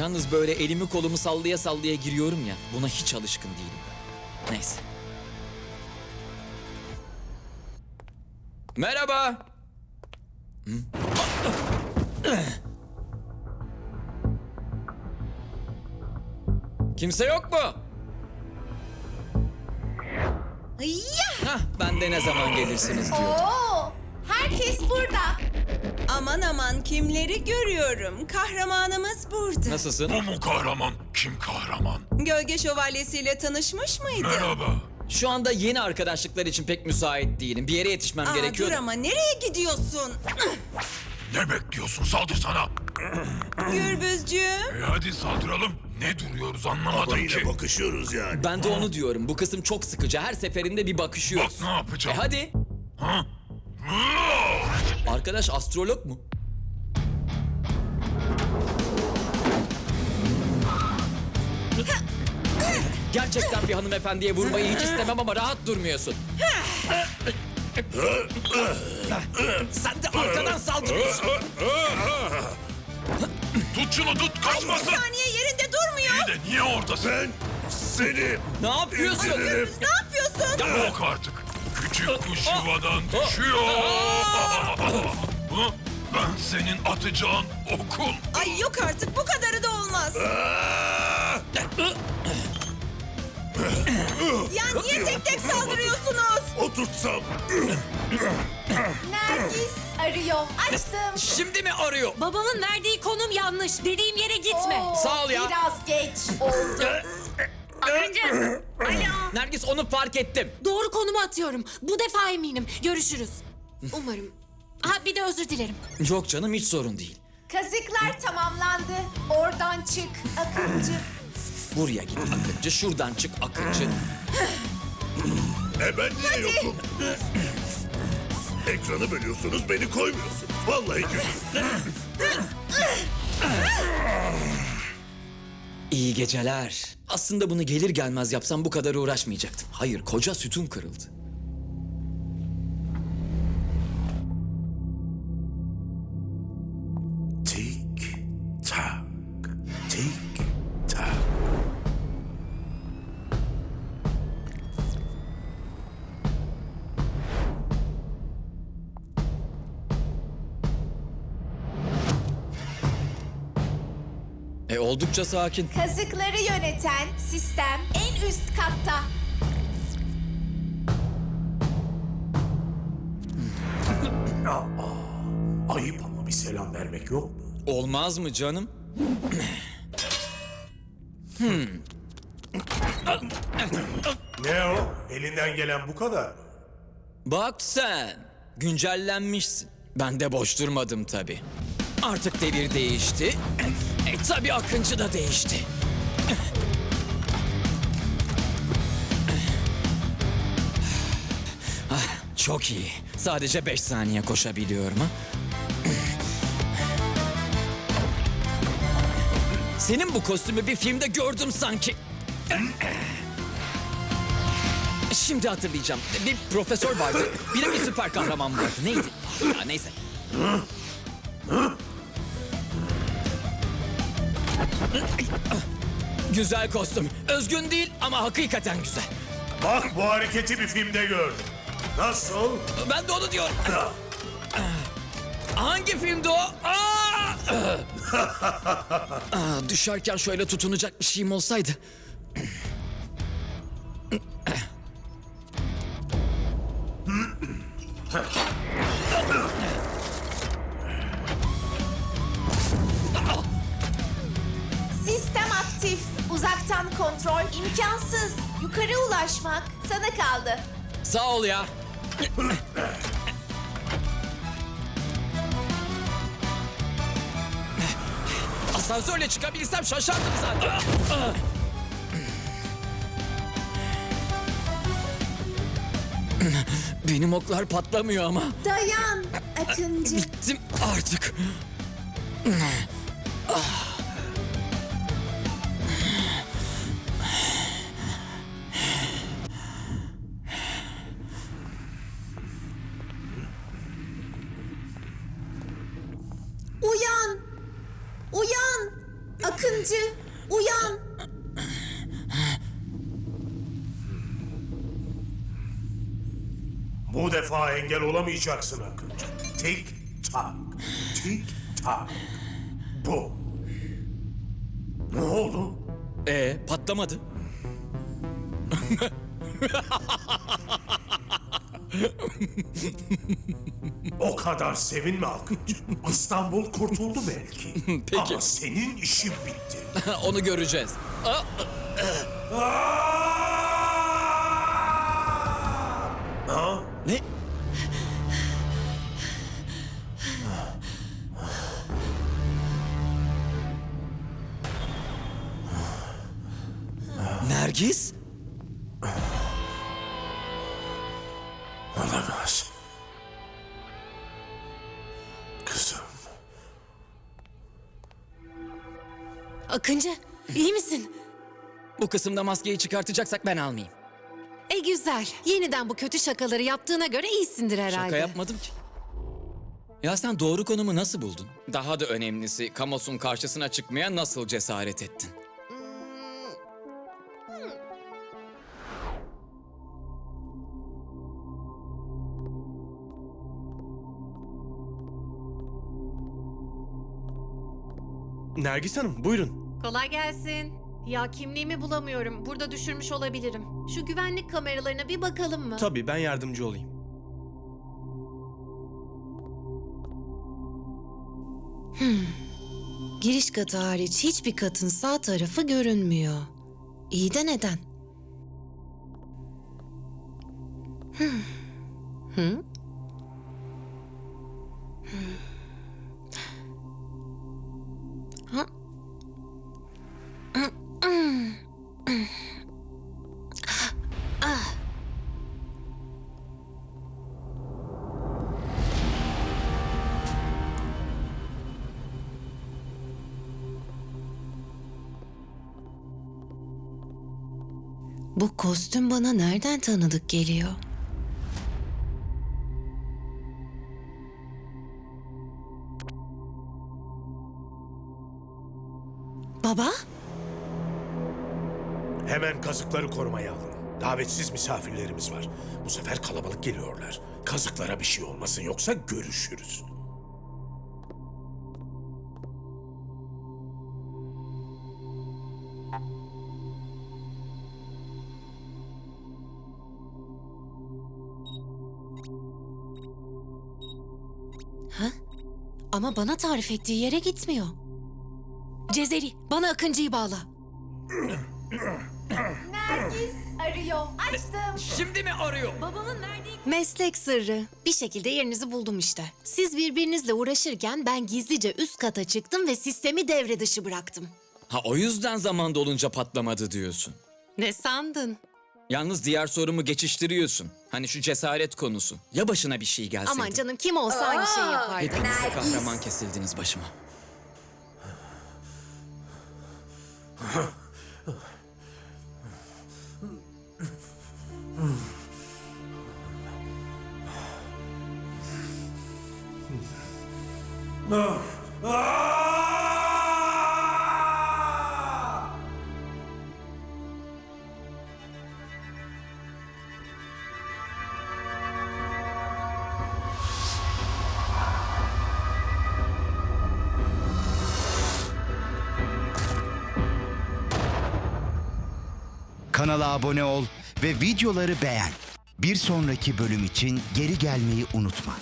Yalnız böyle elimi kolumu sallaya sallaya giriyorum ya. Buna hiç alışkın değilim ben. Neyse. Merhaba. Hı? Kimse yok mu? Ya! Hah, ben de ne zaman gelirsiniz diyor. Oo, herkes burada. Aman aman kimleri görüyorum. Kahramanımız burada. Nasılsın? Bu mu kahraman? Kim kahraman? Gölge şövalyesiyle tanışmış mıydı? Merhaba. Şu anda yeni arkadaşlıklar için pek müsait değilim. Bir yere yetişmem Aa, gerekiyor. dur ama nereye gidiyorsun? Ne bekliyorsun? Saldır sana. Gürbüzcüğüm. E hadi saldıralım. Ne duruyoruz anlamadım Ama ki. bakışıyoruz yani. Ben de onu diyorum. Bu kısım çok sıkıcı. Her seferinde bir Bak bakışıyoruz. ne E yapacağım. hadi. Ha? Arkadaş astrolog mu? Gerçekten bir hanımefendiye vurmayı hiç istemem ama rahat durmuyorsun. Sen de arkadan saldırıyorsun. Tut şunu tut Bir kaçmasın. saniye yerinde durmuyor. İyi de niye oradasın? Seni Ne yapıyorsun? Ne yapıyorsun? Yok artık. Küçük kuş yuvadan düşüyor. Ben senin atacağın okun. Ay yok artık bu kadarı da olmaz. Ya niye tek tek saldırıyorsunuz? Oturtsam. Nergis arıyor. Açtım. Şimdi mi arıyor? Babamın verdiği konum yanlış. Dediğim yere gitme. Oo, Sağ ol ya. Biraz geç oldu. Akıncı. Alo. Nergis onu fark ettim. Doğru konumu atıyorum. Bu defa eminim. Görüşürüz. Umarım. Ha bir de özür dilerim. Yok canım hiç sorun değil. Kazıklar tamamlandı. Oradan çık Akıncı. Buraya git Akıncı, şuradan çık Akıncı. E ben niye yokum? Ekranı bölüyorsunuz beni koymuyorsunuz. Vallahi küsüm. İyi geceler. Aslında bunu gelir gelmez yapsam bu kadar uğraşmayacaktım. Hayır, koca sütun kırıldı. Oldukça sakin. Kazıkları yöneten sistem en üst katta. Ayıp ama bir selam vermek yok mu? Olmaz mı canım? Ne o? Elinden gelen bu kadar mı? Bak sen, güncellenmişsin. Ben de boş durmadım tabii. Artık devir değişti. E tabii Akıncı da değişti. Çok iyi. Sadece beş saniye koşabiliyorum ha. Senin bu kostümü bir filmde gördüm sanki. Şimdi hatırlayacağım. Bir profesör vardı. Bir de bir süper kahraman vardı. Neydi? Ya neyse. Güzel kostüm. Özgün değil ama hakikaten güzel. Bak bu hareketi bir filmde gördüm. Nasıl? Ben de onu diyorum. Hangi filmdi o? Aa! Aa, düşerken şöyle tutunacak bir şeyim olsaydı. Uzaktan kontrol imkansız. Yukarı ulaşmak sana kaldı. Sağ ol ya. Asansörle çıkabilsem şaşardım zaten. Benim oklar patlamıyor ama. Dayan Akıncı. Bittim artık. Uyan. Akıncı, uyan. Bu defa engel olamayacaksın Akıncı. Tik tak, tik tak. Bu. Ne oldu? Ee, patlamadı. O kadar sevinme Akıncı. İstanbul kurtuldu belki. Peki. Ama senin işin bitti. Onu göreceğiz. Aa, Ha? ne? Nergis? Akıncı, iyi misin? Bu kısımda maskeyi çıkartacaksak ben almayayım. E güzel. Yeniden bu kötü şakaları yaptığına göre iyisindir herhalde. Şaka yapmadım ki. Ya sen doğru konumu nasıl buldun? Daha da önemlisi Kamos'un karşısına çıkmaya nasıl cesaret ettin? Nergis Hanım buyurun. Kolay gelsin. Ya kimliğimi bulamıyorum. Burada düşürmüş olabilirim. Şu güvenlik kameralarına bir bakalım mı? Tabii ben yardımcı olayım. Giriş katı hariç hiçbir katın sağ tarafı görünmüyor. İyi de neden? Hmm. Hı? Hmm. Bu kostüm bana nereden tanıdık geliyor? Baba? Hemen kazıkları korumaya alın. Davetsiz misafirlerimiz var. Bu sefer kalabalık geliyorlar. Kazıklara bir şey olmasın yoksa görüşürüz. Ama bana tarif ettiği yere gitmiyor. Cezeri, bana Akıncı'yı bağla. Nergis arıyor. Açtım. Şimdi mi arıyor? Babamın verdiği... Meslek sırrı. Bir şekilde yerinizi buldum işte. Siz birbirinizle uğraşırken ben gizlice üst kata çıktım ve sistemi devre dışı bıraktım. Ha o yüzden zaman dolunca patlamadı diyorsun. Ne sandın? Yalnız diğer sorumu geçiştiriyorsun. Hani şu cesaret konusu. Ya başına bir şey gelseydi? Aman canım kim olsa aynı şeyi yapardı. Hepiniz de kahraman kesildiniz başıma. Kanala abone ol ve videoları beğen. Bir sonraki bölüm için geri gelmeyi unutma.